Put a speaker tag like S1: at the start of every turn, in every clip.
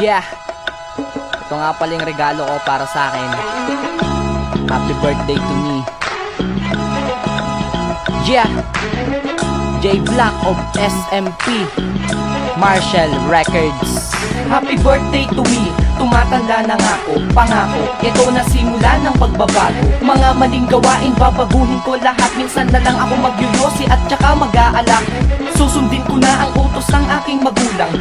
S1: Yeah. Ito nga pala yung regalo ko para sa akin. Happy birthday to me. Yeah. J Black of SMP. Marshall Records.
S2: Happy birthday to me Tumatanda na nga ako, pangako Ito na simula ng pagbabago Mga maling gawain, babaguhin ko lahat Minsan na lang ako magyuyosi at tsaka mag-aalak Susundin ko na ang utos ng aking magulang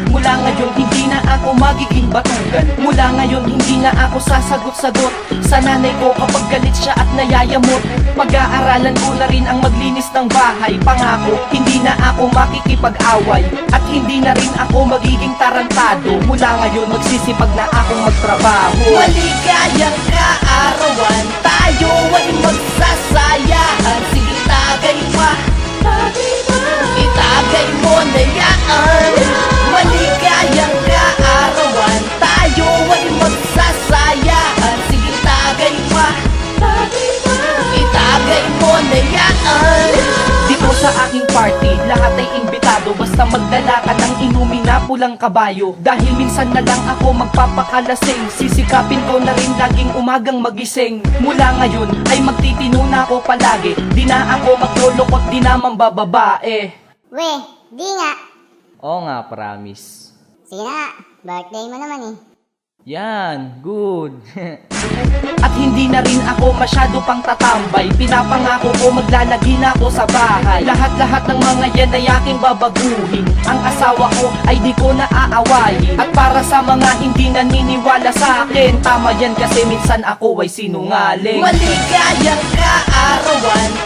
S2: magiging batugan Mula ngayon hindi na ako sasagot-sagot. Sa nanay ko kapag galit siya at nayayamot. Pag-aaralan ko na rin ang maglinis ng bahay. Pangako, hindi na ako makikipag-away. At hindi na rin ako magiging tarantado. Mula ngayon magsisipag na akong magtrabaho. Maligayang kaarawan party, lahat ay imbitado Basta magdala ka ng inumin na pulang kabayo Dahil minsan na lang ako magpapakalasing Sisikapin ko na rin laging umagang magising Mula ngayon ay magtitino na ako palagi Di na ako maglulukot, di na mambababae
S3: We, di nga.
S1: Oo nga, promise.
S3: Sige na birthday mo naman eh.
S1: Yan, good.
S2: At hindi na rin ako masyado pang tatambay. Pinapangako ko maglalagi na ako sa bahay. Lahat-lahat ng mga yan ay aking babaguhin. Ang asawa ko ay di ko na aawayin At para sa mga hindi naniniwala sa akin Tama yan kasi minsan ako ay sinungaling. Maligayang kaarawan